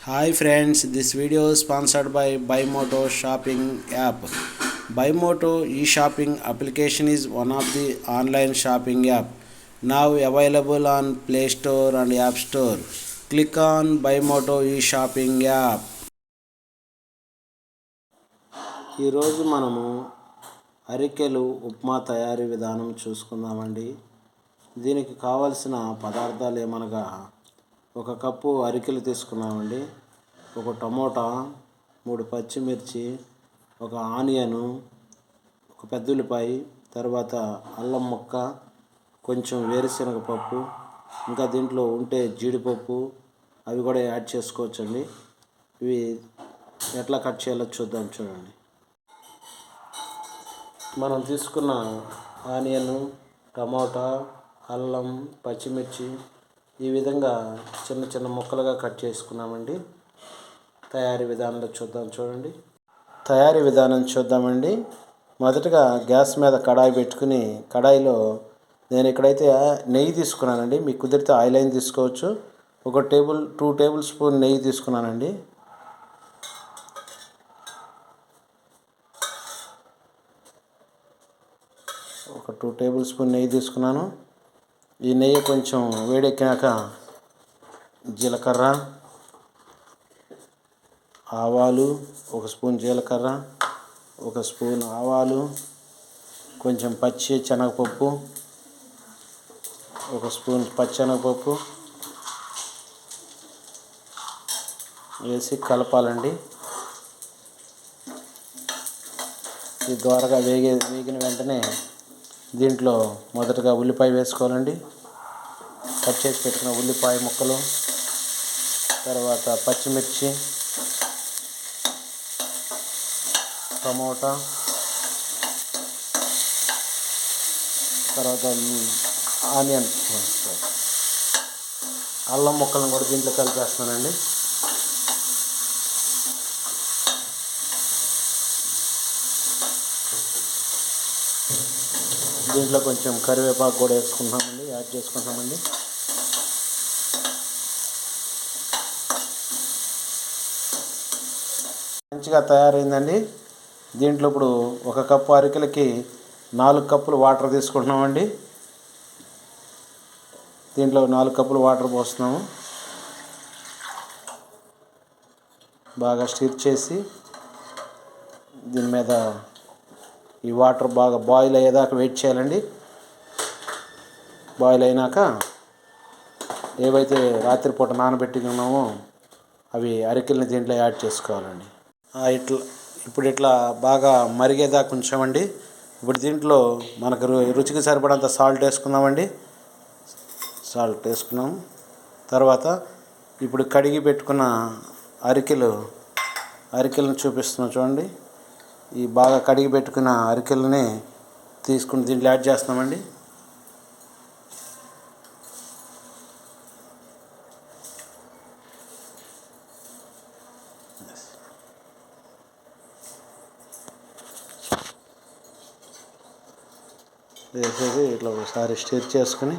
Hi friends this video sponsored by Bymoto shopping app Bymoto e shopping application is one of the online shopping app now available on Play Store and App Store click on Bymoto e shopping app ఈరోజు మనము అరికెలు ఉప్మా తయారీ విధానం చూసుకుందామండి. దీనికి కావలసిన పదార్థాలు ఏమనగా ఒక cup అరికెలు తీసుకున్నామండి. ఒక టమోటా మూడు పచ్చిమిర్చి ఒక ఆనియను ఒక పెద్ద ఉల్లిపాయ తర్వాత అల్లం ముక్క కొంచెం వేరుశనగ పప్పు ఇంకా దీంట్లో ఉంటే జీడిపప్పు అవి కూడా యాడ్ చేసుకోవచ్చండి. ఇవి ఎట్లా కట్ చేయాలో చూద్దాం చూడండి. మనం తీసుకున్న ఆనియను టమోటా అల్లం పచ్చిమిర్చి ఈ విధంగా చిన్న చిన్న ముక్కలుగా కట్ చేసుకున్నామండి. తయారీ విధానంలో చూద్దాం చూడండి. తయారీ విధానం చూద్దామండి. మొదటగా గ్యాస్ మీద కడాయి పెట్టుకుని కడాయిలో నేను ఇక్కడైతే నెయ్యి తీసుకున్నానండి. మీకు కుదిరితే ఆయిల్ అయిన తీసుకోవచ్చు. ఒక టేబుల్ టూ టేబుల్ స్పూన్ నెయ్యి తీసుకున్నానండి. ఒక టూ టేబుల్ స్పూన్ నెయ్యి తీసుకున్నాను. ఈ నెయ్యి కొంచెం వేడెక్కినాక జీలకర్ర ఆవాలు ఒక స్పూన్ జీలకర్ర ఒక స్పూన్ ఆవాలు కొంచెం పచ్చి శనగపప్పు ఒక స్పూన్ పచ్చెనగపప్పు వేసి కలపాలండి. ఇది ద్వారగా వేగే వేగిన వెంటనే దీంట్లో మొదటగా ఉల్లిపాయ వేసుకోవాలండి. కట్ చేసి పెట్టుకున్న ఉల్లిపాయ ముక్కలు తర్వాత పచ్చిమిర్చి టమోటా తర్వాత ఆనియన్ అల్లం ముక్కలను కూడా దీంట్లో కలిపేస్తానండి. దీంట్లో కొంచెం కరివేపాకు కూడా వేసుకుంటామండి యాడ్ చేసుకుంటామండి మంచిగా తయారైందండి. దీంట్లో ఇప్పుడు ఒక కప్పు అరికలకి నాలుగు కప్పులు వాటర్ తీసుకుంటున్నామండి. దీంట్లో నాలుగు కప్పులు వాటర్ పోస్తున్నాము. బాగా స్టిర్ చేసి దీని మీద ఈ వాటర్ బాగా బాయిల్ అయ్యేదాకా వెయిట్ చేయాలండి. బాయిల్ అయినాక ఏవైతే రాత్రిపూట నానబెట్టుకున్నామో అవి అరికెల్ని దీంట్లో యాడ్ చేసుకోవాలండి. ఇట్లా ఇప్పుడు ఇట్లా బాగా మరిగేదాకా ఉంచామండి. ఇప్పుడు దీంట్లో మనకు రు- రుచికి సరిపడంత సాల్ట్ వేసుకుందామండి. సాల్ట్ వేసుకున్నాం. తర్వాత ఇప్పుడు కడిగి పెట్టుకున్న అరికెలు అరికెలను చూపిస్తున్నాం చూడండి. ఈ బాగా కడిగి పెట్టుకున్న అరికెలని తీసుకుని దీంట్లో యాడ్ చేస్తామండి వేసేసి ఇట్లా ఒకసారి స్టిర్ చేసుకుని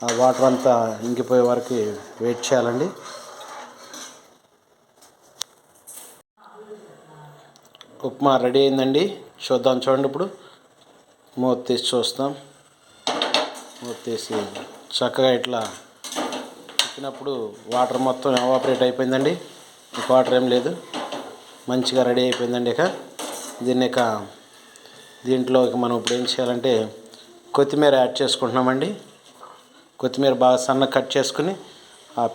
ఆ వాటర్ అంతా ఇంకిపోయే వరకు వెయిట్ చేయాలండి. ఉప్మా రెడీ అయిందండి. చూద్దాం చూడండి ఇప్పుడు. మూత తీసి చూస్తాం. మూత తీసి చక్కగా ఇట్లా తిప్పినప్పుడు వాటర్ మొత్తం ఎవాపరేట్ అయిపోయిందండి. ఇంక వాటర్ ఏం లేదు. మంచిగా రెడీ అయిపోయిందండి ఇక. దీన్ని ఇక దీంట్లో ఇక మనం ఇప్పుడు ఏం చేయాలంటే కొత్తిమీర యాడ్ చేసుకుంటున్నామండి. కొత్తిమీర బాగా సన్నగా కట్ చేసుకుని ఆ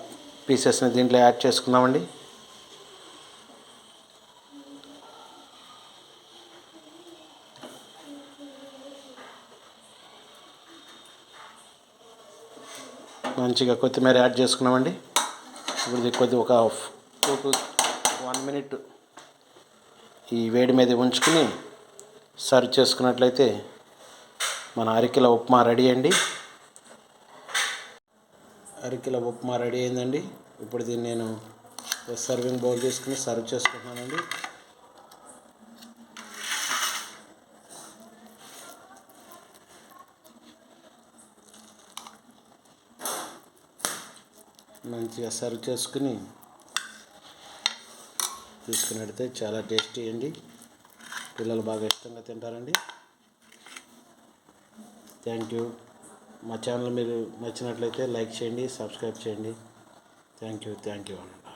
పీసెస్ని దీంట్లో యాడ్ చేసుకుందామండి. మంచిగా కొత్తిమీర యాడ్ చేసుకున్నామండి. ఇప్పుడు ఇది కొద్ది ఒక టూ వన్ మినిట్ ఈ వేడి మీద ఉంచుకుని సర్వ్ చేసుకున్నట్లయితే మన అరికెల ఉప్మా రెడీ అండి. అరికెల ఉప్మా రెడీ అయిందండి. ఇప్పుడు దీన్ని నేను సర్వింగ్ బౌల్ తీసుకుని సర్వ్ చేసుకుంటున్నానండి. మంచిగా సర్వ్ చేసుకుని తీసుకుని పెడితే చాలా టేస్టీ అండి. పిల్లలు బాగా ఇష్టంగా తింటారండి. థ్యాంక్ యూ మా ఛానల్ మీరు నచ్చినట్లయితే లైక్ చేయండి సబ్స్క్రైబ్ చేయండి. థ్యాంక్ యూ థ్యాంక్ యూ అండి